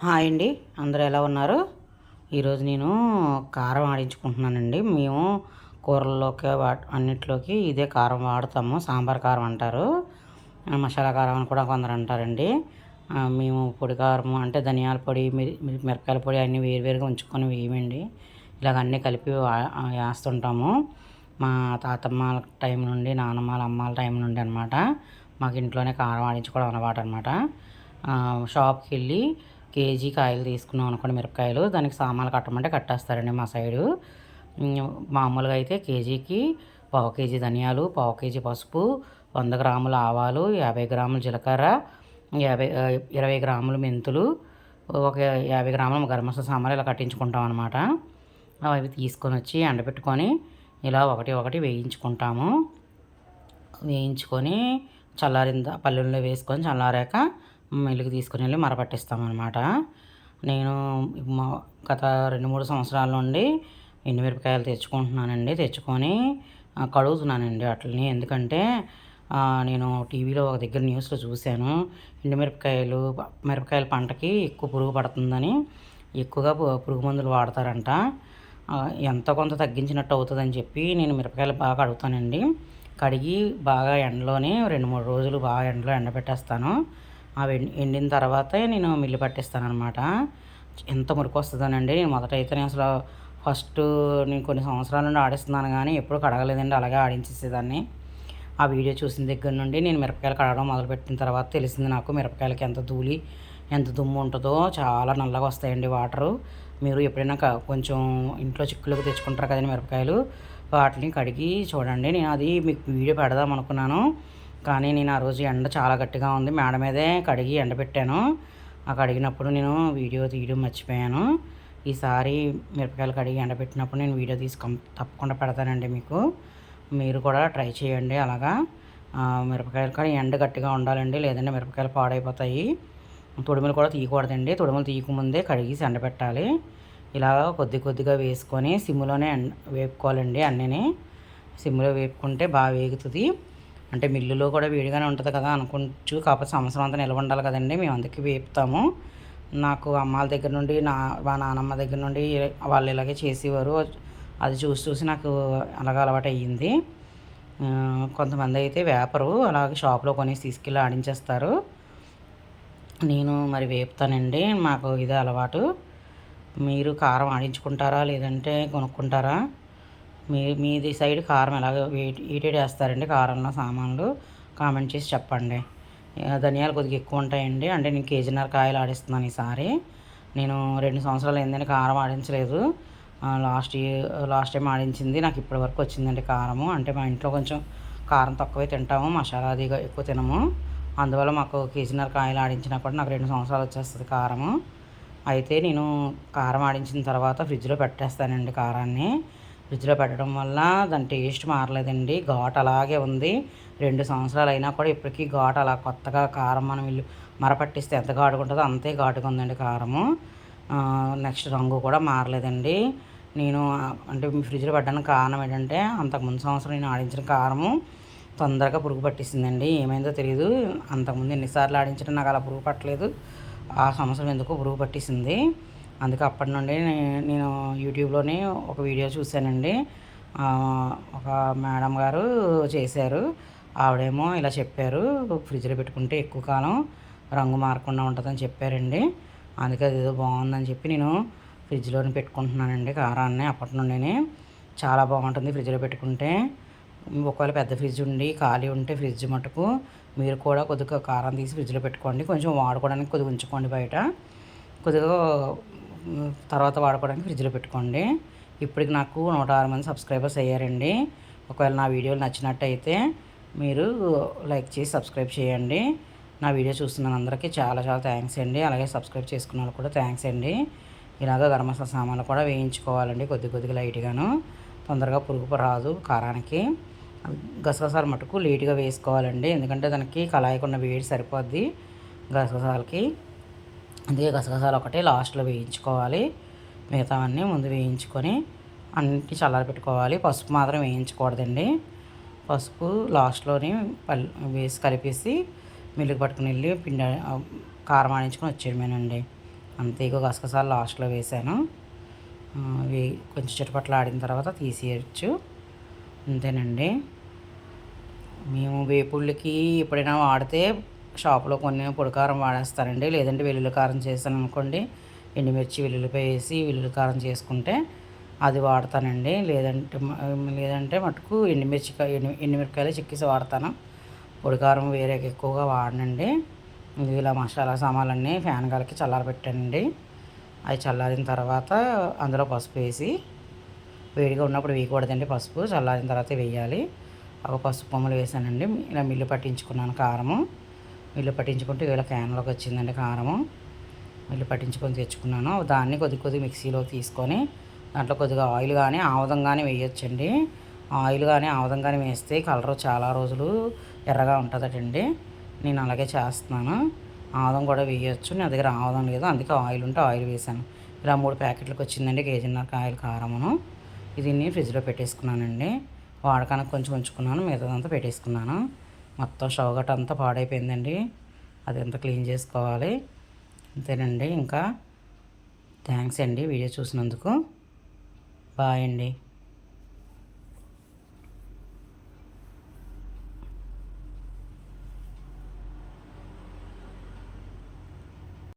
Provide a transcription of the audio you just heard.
Hi అండి. అందరూ ఎలా ఉన్నారు? ఈరోజు నేను కారం ఆడించుకుంటున్నానండి. మేము కూరల్లోకి అన్నిట్లోకి ఇదే కారం వాడతాము. సాంబార్ కారం అంటారు. మసాలా కారం అని కూడా కొందరు అంటారండి. మేము పొడి కారం అంటే ధనియాల పొడి మిరపకాయల పొడి అన్నీ వేరువేరుగా ఉంచుకొని వేయమండి. ఇలాగ అన్నీ కలిపి వేస్తుంటాము. మా తాతమ్మ టైం నుండి నాన్నమ్మల అమ్మాల టైం నుండి అనమాట మాకు ఇంట్లోనే కారం ఆడించుకోవడం అలవాటు అనమాట షాప్కి వెళ్ళి కేజీ కాయలు తీసుకున్నాం అనుకోండి మిరపకాయలు. దానికి సామాన్లు కట్టమంటే కట్టేస్తారండి మా సైడు. మామూలుగా అయితే కేజీకి పావు కేజీ ధనియాలు పావు కేజీ పసుపు వంద గ్రాముల ఆవాలు యాభై గ్రాములు జీలకర్ర యాభై ఇరవై గ్రాములు మెంతులు ఒక యాభై గ్రాముల గరం మసాలా సామాన్లు ఇలా కట్టించుకుంటాం అనమాట అవి తీసుకొని వచ్చి ఎండబెట్టుకొని ఇలా ఒకటి ఒకటి వేయించుకుంటాము. వేయించుకొని చల్లారింద పల్లెల్లో వేసుకొని చల్లారాక మిల్లుకి తీసుకుని వెళ్ళి మరపట్టిస్తామన్నమాట. నేను గత రెండు మూడు సంవత్సరాల నుండి ఎండుమిరపకాయలు తెచ్చుకుంటున్నానండి. తెచ్చుకొని కడుగుతున్నానండి వాటిని ఎందుకంటే నేను టీవీలో ఒక దగ్గర న్యూస్లో చూశాను. ఎండుమిరపకాయలు మిరపకాయల పంటకి ఎక్కువ పురుగు పడుతుందని ఎక్కువగా పురుగు మందులు వాడతారంట. ఎంత కొంత తగ్గించినట్టు అవుతుందని చెప్పి నేను మిరపకాయలు బాగా కడుగుతానండి. కడిగి బాగా ఎండలోనే రెండు మూడు రోజులు బాగా ఎండలో ఎండబెట్టేస్తాను. అవి ఎండిన తర్వాతే నేను మిల్లు పట్టిస్తానమాట ఎంత మురికి వస్తుందోనండి నేను మొదట అయితే అసలు ఫస్ట్ నేను కొన్ని సంవత్సరాల నుండి ఆడిస్తున్నాను కానీ ఎప్పుడు కడగలేదండి అలాగే ఆడించేసేదాన్ని. ఆ వీడియో చూసిన దగ్గర నుండి నేను మిరపకాయలు కడగడం మొదలుపెట్టిన తర్వాత తెలిసింది నాకు మిరపకాయలకి ఎంత ధూళి ఎంత దుమ్ము ఉంటుందో చాలా నల్లగా వస్తాయండి వాటరు. మీరు ఎప్పుడైనా కొంచెం ఇంట్లో చిక్కులకు తెచ్చుకుంటారు కదండి మిరపకాయలు వాటిని కడిగి చూడండి నేను అది మీకు వీడియో పెడదాం అనుకున్నాను కానీ నేను ఆ రోజు ఎండ చాలా గట్టిగా ఉంది. మేడ మీదే కడిగి ఎండబెట్టాను ఆ కడిగినప్పుడు నేను వీడియో తీయడం మర్చిపోయాను. ఈసారి మిరపకాయలు కడిగి ఎండబెట్టినప్పుడు నేను వీడియో తీసి తప్పకుండా పెడతానండి మీకు. మీరు కూడా ట్రై చేయండి అలాగా. మిరపకాయలు కానీ ఎండ గట్టిగా ఉండాలండి లేదంటే మిరపకాయలు పాడైపోతాయి. తొడుములు కూడా తీయకూడదండి. తొడుములు తీయకముందే కడిగి ఎండబెట్టాలి ఇలా కొద్ది కొద్దిగా వేసుకొని సిమ్లోనే వేపుకోవాలండి అన్నీ సిమ్లో వేపుకుంటే బాగా వేగుతుంది. అంటే మిల్లులో కూడా వేడిగానే ఉంటుంది కదా అనుకోవచ్చు కాకపోతే సంవత్సరం అంతా నిల్వ ఉండాలి కదండి మేము అందుకే వేపుతాము. నాకు అమ్మాల దగ్గర నుండి నా మా నానమ్మ దగ్గర నుండి వాళ్ళు ఇలాగే చేసేవారు. అది చూసి చూసి నాకు అలాగ అలవాటు అయ్యింది. కొంతమంది అయితే వేపరు అలాగే షాప్లో కొనేసి తీసుకెళ్ళి ఆడించేస్తారు. నేను మరి వేపుతానండి మాకు ఇదే అలవాటు. మీరు కారం ఆడించుకుంటారా లేదంటే కొనుక్కుంటారా? మీ మీది సైడ్ కారం ఎలాగ ఈటేడు వేస్తారండి కారంలో సామాన్లు? కామెంట్ చేసి చెప్పండి. ధనియాలు కొద్దిగా ఎక్కువ ఉంటాయండి. అంటే నేను కేజీన్నర కాయలు ఆడిస్తున్నాను ఈసారి. నేను రెండు సంవత్సరాలు అయిందని కారం ఆడించలేదు. లాస్ట్ ఇయర్ లాస్ట్ టైం ఆడించింది. నాకు ఇప్పటి వరకు వచ్చిందండి కారము. అంటే మా ఇంట్లో కొంచెం కారం తక్కువే తింటాము మసాలా అది ఎక్కువ తినము. అందువల్ల మాకు కేజీన్నర కాయలు ఆడించినా కూడా నాకు రెండు సంవత్సరాలు వచ్చేస్తుంది కారము. అయితే నేను కారం ఆడించిన తర్వాత ఫ్రిడ్జ్లో పెట్టేస్తానండి కారాన్ని. ఫ్రిడ్జ్లో పెట్టడం వల్ల దాని టేస్ట్ మారలేదండి. ఘాట్ అలాగే ఉంది. రెండు సంవత్సరాలు అయినా కూడా ఇప్పటికీ ఘాట్ అలా కొత్తగా కారం మనం ఇల్లు మరపట్టిస్తే ఎంత ఘాటుగా ఉంటుందో అంతే ఘాటుగా ఉందండి కారము. నెక్స్ట్ రంగు కూడా మారలేదండి. నేను అంటే ఫ్రిడ్జ్లో పెట్టడానికి కారణం ఏంటంటే అంతకుముందు సంవత్సరం నేను ఆడించిన కారము తొందరగా పురుగు పట్టిస్తుందండి. ఏమైందో తెలియదు అంతకుముందు ఎన్నిసార్లు ఆడించడం నాకు అలా పురుగు పట్టలేదు. ఆ సంవత్సరం ఎందుకో పురుగు పట్టేసింది అందుకే అప్పటి నుండి నేను యూట్యూబ్లోనే ఒక వీడియో చూశానండి. ఒక మేడం గారు చేశారు. ఆవిడేమో ఇలా చెప్పారు ఫ్రిడ్జ్లో పెట్టుకుంటే ఎక్కువ కాలం రంగు మారకుండా ఉంటుందని చెప్పారండి. అందుకే అది ఏదో బాగుందని చెప్పి నేను ఫ్రిడ్జ్లోనే పెట్టుకుంటున్నానండి కారాన్ని అప్పటి నుండినే. చాలా బాగుంటుంది ఫ్రిడ్జ్లో పెట్టుకుంటే. ఒకవేళ పెద్ద ఫ్రిడ్జ్ ఉండి ఖాళీ ఉంటే ఫ్రిడ్జ్ మటుకు మీరు కూడా కొద్దిగా కారం తీసి ఫ్రిడ్జ్లో పెట్టుకోండి. కొంచెం వాడుకోవడానికి కొద్దిగా ఉంచుకోండి బయట. కొద్దిగా తర్వాత వాడుకోవడానికి ఫ్రిడ్జ్లో పెట్టుకోండి. ఇప్పటికి నాకు నూట ఆరు మంది సబ్స్క్రైబర్స్ అయ్యారండి. ఒకవేళ నా వీడియోలు నచ్చినట్టయితే మీరు లైక్ చేసి సబ్స్క్రైబ్ చేయండి. నా వీడియో చూస్తున్న అందరికీ చాలా చాలా థ్యాంక్స్ అండి. అలాగే సబ్స్క్రైబ్ చేసుకున్న వాళ్ళు కూడా థ్యాంక్స్ అండి. ఇలాగ గరం మసాలా సామాన్లు కూడా వేయించుకోవాలండి కొద్ది కొద్దిగా లైట్గాను తొందరగా పురుగు రాదు కారానికి. గసగసాలు మటుకు లేటుగా వేసుకోవాలండి. ఎందుకంటే దానికి కళాయికున్న వేడి సరిపోద్ది గసగసాలకి. అందుకే గసగసాలు ఒకటి లాస్ట్లో వేయించుకోవాలి. మిగతావన్నీ ముందు వేయించుకొని అన్నిటి చల్లారి పెట్టుకోవాలి. పసుపు మాత్రం వేయించకూడదండి. పసుపు లాస్ట్లోని పల్లి వేసి కలిపేసి మిల్లుకి పట్టుకుని వెళ్ళి పిండి కారం ఆడించుకొని వచ్చేయమేనండి అంతే ఇగో గసగసాలు లాస్ట్లో వేసాను. ఆ, కొంచెం చుట్టుపట్ల ఆడిన తర్వాత తీసేయచ్చు. అంతేనండి. మేము వేపుళ్ళకి ఎప్పుడైనా వాడితే షాప్లో కొన్ని పొడి కారం వాడేస్తానండి లేదంటే వెల్లుల్లి కారం చేశాను అనుకోండి. ఎండుమిర్చి వెల్లుల్లిపాయ వేసి వెల్లుల్లి కారం చేసుకుంటే అది వాడతానండి. లేదంటే లేదంటే మటుకు ఎండుమిర్చి ఎండు ఎండుమిరపకాయలు చిక్కేసి వాడతాను. పొడి కారం వేరే ఎక్కువగా వాడనండి. ఇలా మసాలా సామాన్లన్నీ ఫ్యాన్ గాలికి చల్లారబెట్టానండి. అవి చల్లారిన తర్వాత అందులో పసుపు వేసి వేడిగా ఉన్నప్పుడు వేయకూడదండి పసుపు. చల్లారిన తర్వాత వేయాలి. ఒక పసుపు కొమ్మలు వేసానండి ఇలా మిల్లు పట్టించుకున్నాను కారము. వీళ్ళు పట్టించుకుంటే వీళ్ళ క్యాన్లోకి వచ్చిందండి కారము. వీళ్ళు పట్టించుకొని తెచ్చుకున్నాను. దాన్ని కొద్ది కొద్ది మిక్సీలో తీసుకొని దాంట్లో కొద్దిగా ఆయిల్ కానీ ఆముదం కానీ వేయొచ్చండి. ఆయిల్ కానీ ఆముదం కానీ వేస్తే కలర్ చాలా రోజులు ఎర్రగా ఉంటుందటండి. నేను అలాగే చేస్తున్నాను. ఆముదం కూడా వేయొచ్చు. నా దగ్గర ఆముదం లేదు. అందుకే ఆయిల్ ఉంటే ఆయిల్ వేసాను ఇలా మూడు ప్యాకెట్లకు వచ్చిందండి కేజీన్నర ఆయిల్ కారమును. ఇది నేను ఫ్రిడ్జ్లో పెట్టేసుకున్నానండి. వాడకానికి కొంచెం ఉంచుకున్నాను. మిగతాదంతా పెట్టేసుకున్నాను. మొత్తం స్టవ్ అంతా పాడైపోయిందండి. అది అంతా క్లీన్ చేసుకోవాలి. అంతేనండి. ఇంకా థ్యాంక్స్ అండి వీడియో చూసినందుకు. బాయ్ అండి.